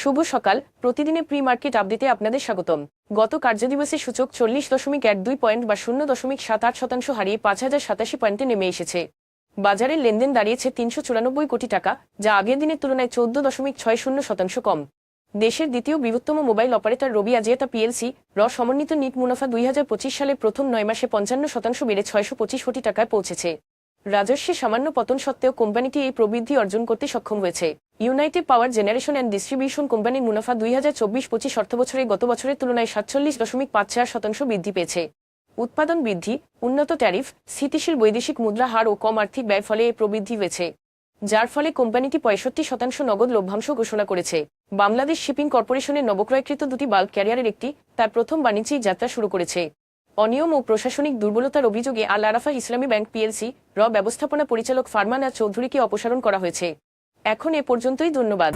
শুভ সকাল। প্রতিদিনে pre market আপডেটে আপনাদের স্বাগতম। গত কার্যদিবসে সূচক চল্লিশ দশমিক এক দুই পয়েন্ট বা শূন্য দশমিক সাত আট শতাংশ হারিয়ে পাঁচ হাজার সাতাশি পয়েন্টে নেমে এসেছে। বাজারের লেনদেন দাঁড়িয়েছে তিনশো চুরানব্বই কোটি টাকা, যা আগের দিনের তুলনায় চৌদ্দ দশমিক ছয় শূন্য শতাংশ কম। দেশের দ্বিতীয় বৃহত্তম mobile operator Robi Axiata PLC র সমন্বিত নিট মুনাফা দুই হাজার পঁচিশ সালে প্রথম নয় মাসে পঞ্চান্ন শতাংশ বেড়ে ছয়শো পঁচিশ কোটি টাকায় পৌঁছেছে। রাজস্বে সামান্য পতন সত্ত্বেও কোম্পানিটি এই প্রবৃদ্ধি অর্জন করতে সক্ষম হয়েছে। United Power Generation and Distribution কোম্পানির মুনাফা দুই হাজার চব্বিশ পঁচিশ অর্থবছরে গত বছরের তুলনায় সাতচল্লিশ দশমিক পাঁচ চার শতাংশ বৃদ্ধি পেয়েছে। উৎপাদন বৃদ্ধি, উন্নত ট্যারিফ, স্থিতিশীল বৈদেশিক মুদ্রা হার ও কম আর্থিক ব্যয় ফলে এই প্রবৃদ্ধি হয়েছে। যার ফলে কোম্পানিটি পঁয়ষট্টি শতাংশ নগদ লভ্যাংশ ঘোষণা করেছে। বাংলাদেশ শিপিং কর্পোরেশনের নবক্রয়কৃত দুটি বাল্ক ক্যারিয়ারের একটি, তার প্রথম বাণিজ্যিক যাত্রা শুরু করেছে। অনিয়ম ও প্রশাসনিক দুর্বলতার অভিযোগে আল আরাফা ইসলামী ব্যাংক পিএলসি, র ব্যবস্থাপনা পরিচালক ফারমানা চৌধুরীকে অপসারণ করা হয়েছে। এখন এ পর্যন্তই ধন্যবাদ।